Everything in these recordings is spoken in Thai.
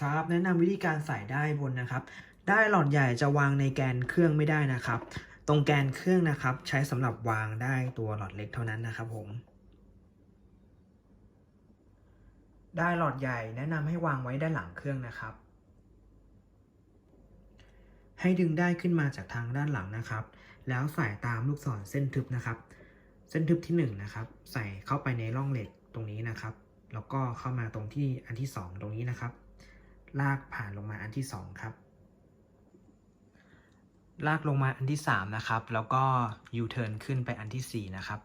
ครับแนะนำวิธีการใส่ได้บนนะครับ ได้หลอดใหญ่จะวางในแกนเครื่องไม่ได้นะครับ ตรงแกนเครื่องนะครับ ใช้สำหรับวางได้ตัวหลอดเล็กเท่านั้นนะครับผม ได้หลอดใหญ่แนะนำให้วางไว้ด้านหลังเครื่องนะครับ ให้ดึงได้ขึ้นมาจากทางด้านหลังนะครับ แล้วใส่ตามลูกศรเส้นทึบนะครับ เส้นทึบที่1นงนะครับ ใส่เข้าไปในร่องเหล็กตรงนี้นะครับ แล้วก็เข้ามาตรงที่อันที่ 2 ตรงนี้นะครับ ลากผ่านลงมาอันที่ 2 ครับ ลากลงมาอันที่ 3 นะครับ แล้วก็ยูเทิร์นขึ้นไปอันที่ 4 นะครับ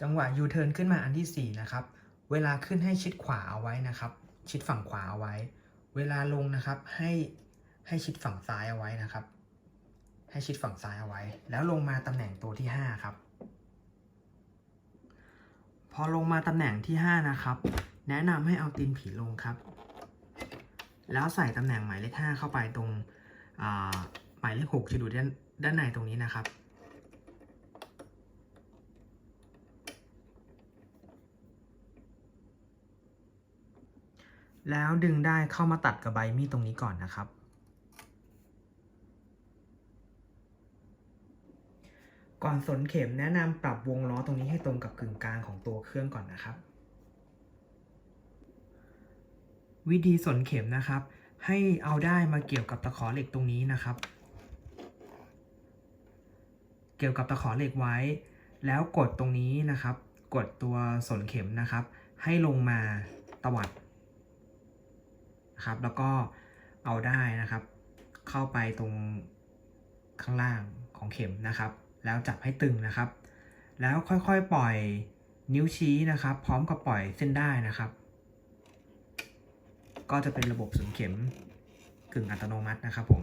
จังหวะยูเทิร์นขึ้นมาอันที่ 4 นะครับ เวลาขึ้นให้ชิดขวาเอาไว้นะครับ ชิดฝั่งขวาเอาไว้ เวลาลงนะครับให้ให้ชิดฝั่งซ้ายเอาไว้นะครับ ให้ชิดฝั่งซ้ายเอาไว้ แล้วลงมาตำแหน่งตัวที่ 5 ครับ พอลงมาตำแหน่งที่ 5 นะครับ แนะนำให้เอาตีนผีลงครับ แล้วใส่ตำแหน่งหมายเลข 5 เข้าไปตรงหมายเลข 6 จะอยู่ด้านด้านในตรงนี้นะครับ แล้วดึงได้เข้ามาตัดกับใบมีดตรงนี้ก่อนนะครับ ก่อนสนเข็มแนะนำปรับวงล้อตรงนี้ให้ตรงกับกึ่งกลางของตัวเครื่องก่อนนะครับ วิธีสนเข็มนะครับ ให้เอาได้มาเกี่ยวกับตะขอเหล็กตรงนี้นะครับ เกี่ยวกับตะขอเหล็กไว้ แล้วกดตรงนี้นะครับ กดตัวสนเข็มนะครับ ให้ลงมาตวัดนะครับแล้วก็เอาได้นะครับ เข้าไปตรงข้างล่างของเข็มนะครับ แล้วจับให้ตึงนะครับ แล้วค่อยๆปล่อยนิ้วชี้นะครับ พร้อมกับปล่อยเส้นได้นะครับ ก็จะเป็นระบบสนเข็มกึ่งอัตโนมัตินะครับผม